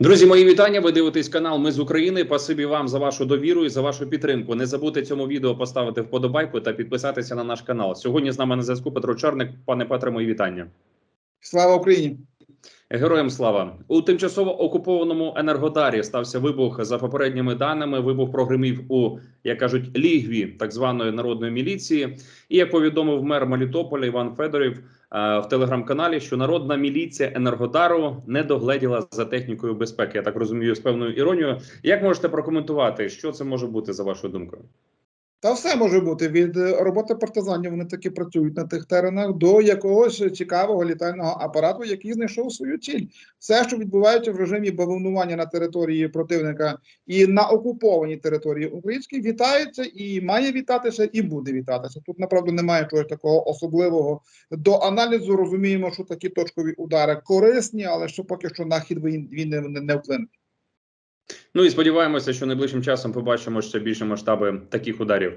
Друзі, мої вітання. Ви дивитесь канал Ми з України. Пасибі вам за вашу довіру і за вашу підтримку. Не забудьте цьому відео поставити вподобайку та підписатися на наш канал. Сьогодні з нами на зв'язку Петро Чарник. Пане Петре, мої вітання. Слава Україні! Героям слава у тимчасово окупованому енергодарі стався вибух. За попередніми даними, вибух прогримів у як кажуть лігві так званої народної міліції. І як повідомив мер Мелітополя Іван Федорів е, в телеграм-каналі, що народна міліція енергодару не догледіла за технікою безпеки. Я так розумію, з певною іронією. Як можете прокоментувати, що це може бути за вашою думкою? Та все може бути від е, роботи партизанів. Вони таки працюють на тих теренах до якогось цікавого літального апарату, який знайшов свою ціль. Все, що відбувається в режимі бавовнування на території противника і на окупованій території українській, вітається і має вітатися, і буде вітатися. Тут направду немає чогось такого особливого до аналізу. Розуміємо, що такі точкові удари корисні, але що поки що на хід війни не вплинуть. Ну і сподіваємося, що найближчим часом побачимо ще більше масштаби таких ударів.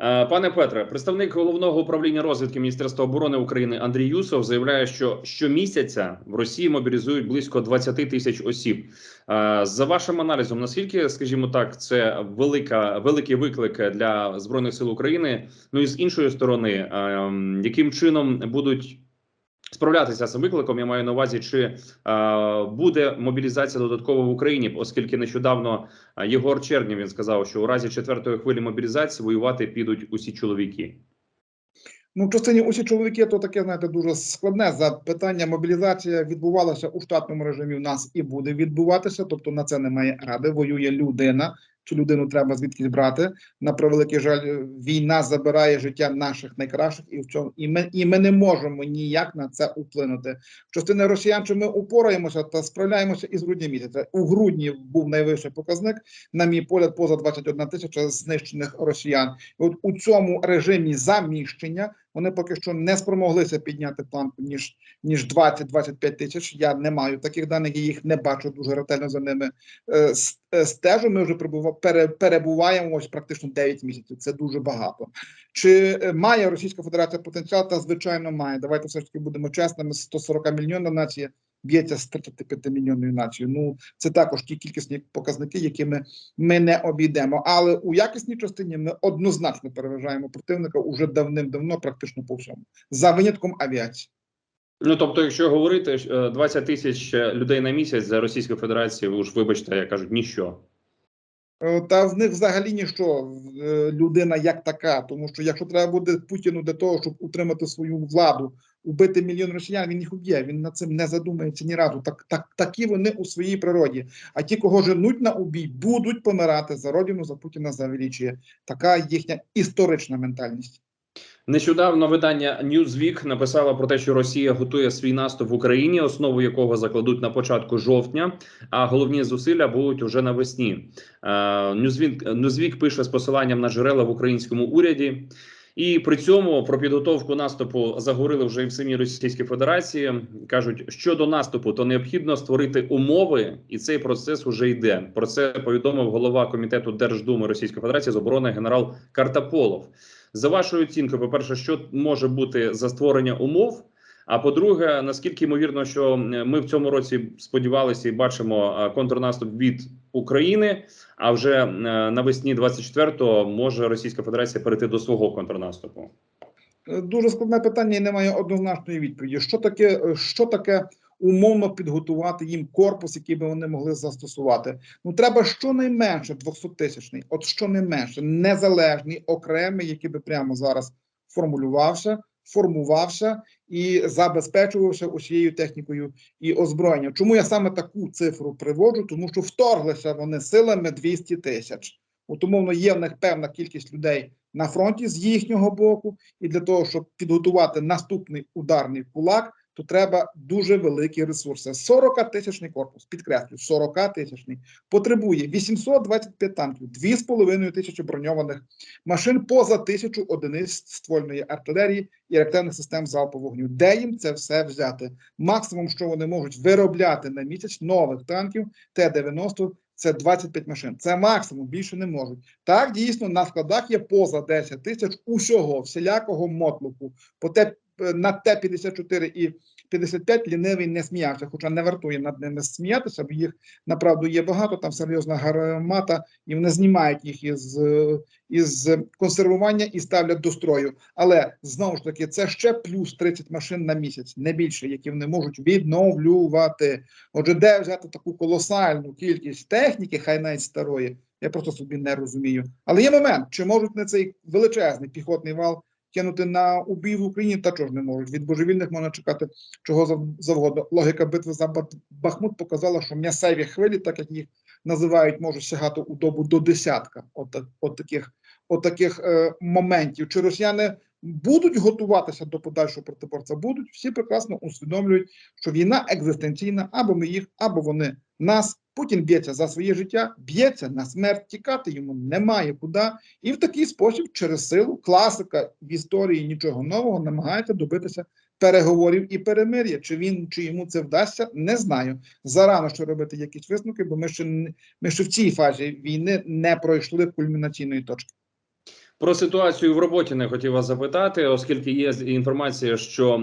Е, Пане Петре, представник головного управління розвідки Міністерства оборони України Андрій Юсов заявляє, що щомісяця в Росії мобілізують близько 20 тисяч осіб. Е, За вашим аналізом, наскільки, скажімо так, це велика великий виклик для збройних сил України? Ну і з іншої сторони, е, яким чином будуть справлятися з викликом. Я маю на увазі, чи е, буде мобілізація додатково в Україні, оскільки нещодавно е, Єгор Чернів він сказав, що у разі четвертої хвилі мобілізації воювати підуть усі чоловіки. Ну, в частині усі чоловіки, то таке, знаєте, дуже складне запитання. Мобілізація відбувалася у штатному режимі. У нас і буде відбуватися. Тобто на це немає ради. Воює людина. Чи людину треба звідкись брати? На превеликий жаль, війна забирає життя наших найкращих, і в цьому і ми і ми не можемо ніяк на це вплинути. В частини росіян, чи ми упораємося та справляємося із грудня місяця. У грудні був найвищий показник, на мій погляд, поза 21 тисяча знищених росіян. І от у цьому режимі заміщення вони поки що не спромоглися підняти планку ніж ніж 20-25 тисяч. Я не маю таких даних, я їх не бачу дуже ретельно за ними. Е, е, Стежу, ми вже перебува- пере- перебуваємо ось практично 9 місяців. Це дуже багато. Чи е, має Російська Федерація потенціал? Та звичайно має. Давайте все ж таки будемо чесними. 140 мільйонів нація б'ється з 35 мільйонною нацією. Ну це також ті кількісні показники, які ми, не обійдемо. Але у якісній частині ми однозначно переважаємо противника уже давним-давно, практично по всьому, за винятком авіації. Ну тобто, якщо говорити е, 20 тисяч людей на місяць за Російською Федерацією, ви ж вибачте, як кажуть, ніщо. Е, Та в них взагалі ніщо е, людина як така, тому що якщо треба буде Путіну для того, щоб утримати свою владу, убити мільйон росіян, він їх уб'є. Він над цим не задумається ні разу. Так, так такі вони у своїй природі. А ті, кого женуть на убій, будуть помирати за родину, за Путіна, за величіє. Така їхня історична ментальність. Нещодавно видання Newsweek написало про те, що Росія готує свій наступ в Україні, основу якого закладуть на початку жовтня, а головні зусилля будуть уже навесні. Е, Newsweek, Newsweek пише з посиланням на джерела в українському уряді. І при цьому про підготовку наступу заговорили вже і в самій Російській Федерації. кажуть, щодо наступу, то необхідно створити умови, і цей процес уже йде. Про це повідомив голова комітету Держдуми Російської Федерації з оборони генерал Картаполов. За вашою оцінкою, по перше, що може бути за створення умов? А по-друге, наскільки ймовірно, що ми в цьому році сподівалися і бачимо контрнаступ від України, а вже е, навесні 24-го може Російська Федерація перейти до свого контрнаступу? Е, Дуже складне питання і немає однозначної відповіді. Що таке, е, що таке умовно підготувати їм корпус, який би вони могли застосувати? Ну треба щонайменше 200-тисячний, от щонайменше незалежний, окремий, який би прямо зараз формулювався, формувався і забезпечувався усією технікою і озброєнням. Чому я саме таку цифру приводжу? Тому що вторглися вони силами 200 тисяч. От умовно є в них певна кількість людей на фронті з їхнього боку, і для того, щоб підготувати наступний ударний кулак, то треба дуже великі ресурси. 40 тисячний корпус, підкреслю, 40 тисячний потребує 825 танків, 2,5 тисячі броньованих машин, поза тисячу одиниць ствольної артилерії і реактивних систем залпового вогню. Де їм це все взяти? Максимум, що вони можуть виробляти на місяць нових танків Т-90 це 25 машин. Це максимум, більше не можуть. Так, дійсно, на складах є поза 10 тисяч усього, всілякого мотлуку. По те, на Т-54 і 55 лінивий не сміявся, хоча не вартує над ними сміятися, бо їх направду є багато, там серйозна гармата, і вони знімають їх із, е, із консервування і ставлять до строю. Але знову ж таки, це ще плюс 30 машин на місяць, не більше, які вони можуть відновлювати. Отже, де взяти таку колосальну кількість техніки, хай навіть старої, я просто собі не розумію. Але є момент, чи можуть на цей величезний піхотний вал кинути на убій в Україні, та чого ж не можуть. Від божевільних можна чекати чого зав- завгодно. Логіка битви за Бахмут показала, що м'ясеві хвилі, так як їх називають, можуть сягати у добу до десятка. От, от таких, от таких е, моментів. Чи росіяни будуть готуватися до подальшого протиборця? Будуть всі прекрасно усвідомлюють, що війна екзистенційна, або ми їх, або вони нас. Путін б'ється за своє життя, б'ється на смерть, тікати йому немає куди. І в такий спосіб, через силу, класика в історії нічого нового, намагається добитися переговорів і перемир'я. Чи він чи йому це вдасться, не знаю. Зарано ще робити якісь висновки, бо ми ще ми ще в цій фазі війни не пройшли кульмінаційної точки. Про ситуацію в роботі не хотів вас запитати, оскільки є інформація, що е,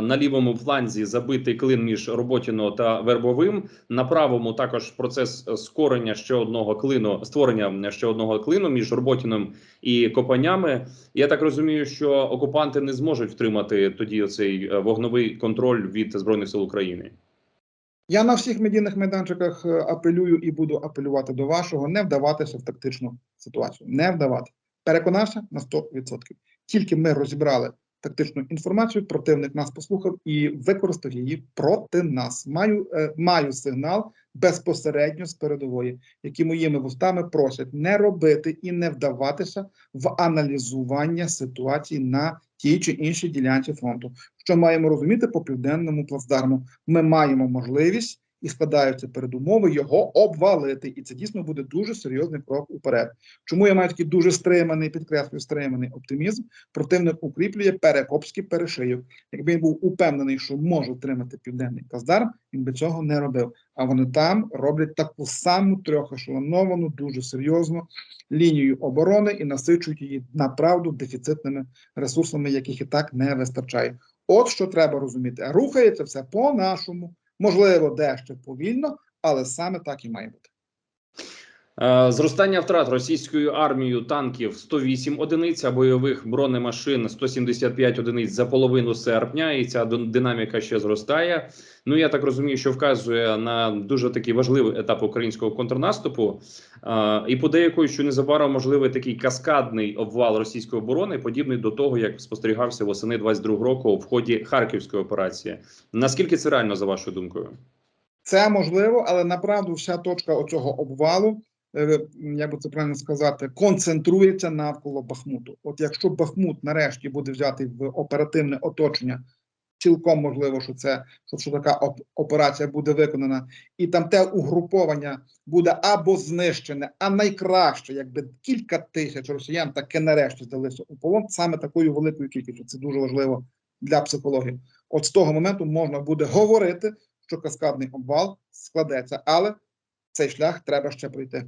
на лівому фланзі забитий клин між Роботіно та Вербовим. На правому також процес скорення ще одного клину, створення ще одного клину між Роботіном і Копанями. Я так розумію, що окупанти не зможуть втримати тоді оцей е, вогновий контроль від збройних сил України. Я на всіх медійних майданчиках е, апелюю і буду апелювати до вашого не вдаватися в тактичну ситуацію. Не вдавати. Переконався на 100%. Тільки ми розібрали тактичну інформацію, противник нас послухав і використав її проти нас. Маю, е, маю сигнал безпосередньо з передової, які моїми вустами просять не робити і не вдаватися в аналізування ситуації на тій чи іншій ділянці фронту. Що маємо розуміти по південному плацдарму? Ми маємо можливість і складаються передумови його обвалити, і це дійсно буде дуже серйозний крок уперед. Чому я маю такий дуже стриманий, підкреслюю, стриманий оптимізм? Противник укріплює перекопський перешийок. Якби він був упевнений, що може втримати південний плацдарм, він би цього не робив. А вони там роблять таку саму трьохешелоновану, дуже серйозну лінію оборони і насичують її направду дефіцитними ресурсами, яких і так не вистачає. От що треба розуміти. Рухається все по-нашому, можливо, дещо повільно, але саме так і має бути. Е, Зростання втрат російською армією танків 108 одиниць, а бойових бронемашин 175 одиниць за половину серпня, і ця динаміка ще зростає. Ну я так розумію, що вказує на дуже такий важливий етап українського контрнаступу, Е, і подейкують, що незабаром можливий такий каскадний обвал російської оборони, подібний до того, як спостерігався восени 22 року в ході харківської операції. Наскільки це реально за вашою думкою? Це можливо, але направду вся точка оцього обвалу, як би це правильно сказати, концентрується навколо Бахмуту. От якщо Бахмут нарешті буде взятий в оперативне оточення, цілком можливо, що це що, що така оп- операція буде виконана, і там те угруповання буде або знищене, а найкраще, якби кілька тисяч росіян таки нарешті здалися у полон саме такою великою кількістю. Це дуже важливо для психології. От з того моменту можна буде говорити що каскадний обвал складеться, але цей шлях треба ще пройти.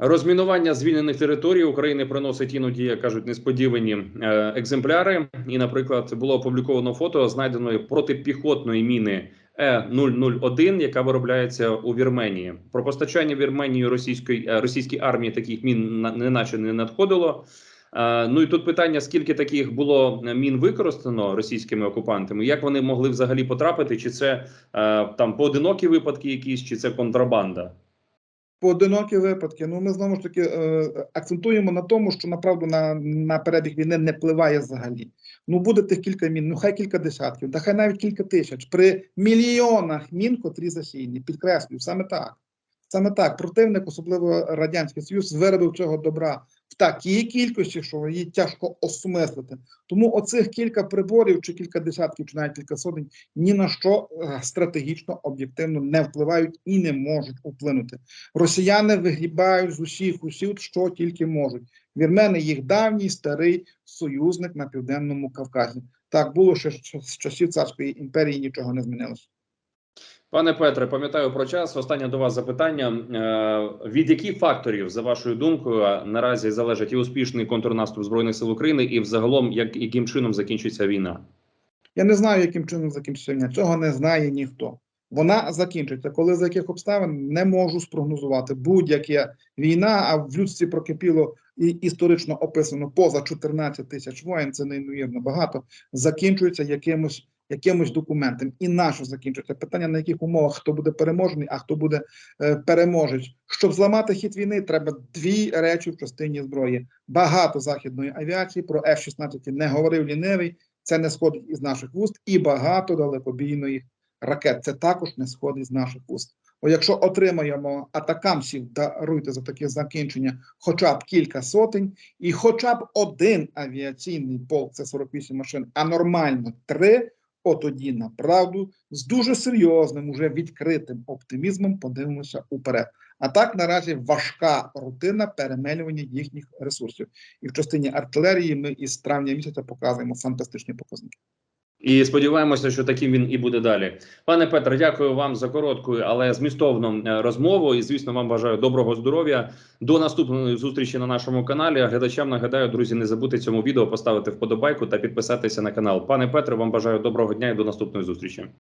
Розмінування звільнених територій України приносить іноді, як кажуть, несподівані е, екземпляри. І, наприклад, було опубліковано фото знайденої протипіхотної міни Е-001, яка виробляється у Вірменії. Про постачання Вірменії російської е, російській армії таких мін на- неначе не надходило. Е, Ну і тут питання: скільки таких було мін використано російськими окупантами? Як вони могли взагалі потрапити? Чи це е, там поодинокі випадки, якісь, чи це контрабанда? Поодинокі випадки. Ну ми знову ж таки е, акцентуємо на тому, що направду на, на перебіг війни не впливає взагалі. Ну буде тих кілька мін, ну хай кілька десятків, та хай навіть кілька тисяч при мільйонах мін, котрі засіяні. Підкреслюю, саме так. Саме так. Противник, особливо радянський союз, виробив цього добра такій кількості, що її тяжко осмислити. Тому оцих кілька приборів, чи кілька десятків, чи навіть кілька сотень, ні на що е, стратегічно об'єктивно не впливають і не можуть вплинути. Росіяни вигрібають з усіх усіх, що тільки можуть. Вірмени їх давній старий союзник на південному Кавказі. Так було ще з часів царської імперії, нічого не змінилося. Пане Петре, пам'ятаю про час. Останнє до вас запитання: Е, від яких факторів, за вашою думкою, наразі залежить і успішний контрнаступ збройних сил України, і взагалом, як яким чином закінчиться війна? Я не знаю, яким чином закінчиться війна. Цього не знає ніхто. Вона закінчиться. Коли за яких обставин не можу спрогнозувати. Будь-яка війна, а в людстві прокипіло і історично описано поза 14 тисяч воїн, це неймовірно багато. Закінчується якимось якимось документом. І наше закінчується питання, на яких умовах хто буде переможений, а хто буде е, переможець. Щоб зламати хід війни, треба дві речі в частині зброї. Багато західної авіації про F-16 не говорив лінивий. Це не сходить із наших вуст, і багато далекобійної ракет. Це також не сходить з наших вуст. Бо якщо отримаємо атакамсів, даруйте за таке закінчення, хоча б кілька сотень, і хоча б один авіаційний полк, це 48 машин, а нормально три, тоді направду з дуже серйозним, уже відкритим оптимізмом подивимося уперед. А так наразі важка рутина перемелювання їхніх ресурсів. І в частині артилерії ми із травня місяця показуємо фантастичні показники. І сподіваємося, що таким він і буде далі. Пане Петре, дякую вам за коротку, але змістовну е, розмову. І звісно, вам бажаю доброго здоров'я. До наступної зустрічі на нашому каналі. Глядачам нагадаю, друзі, не забудьте цьому відео поставити вподобайку та підписатися на канал. Пане Петре, вам бажаю доброго дня і до наступної зустрічі.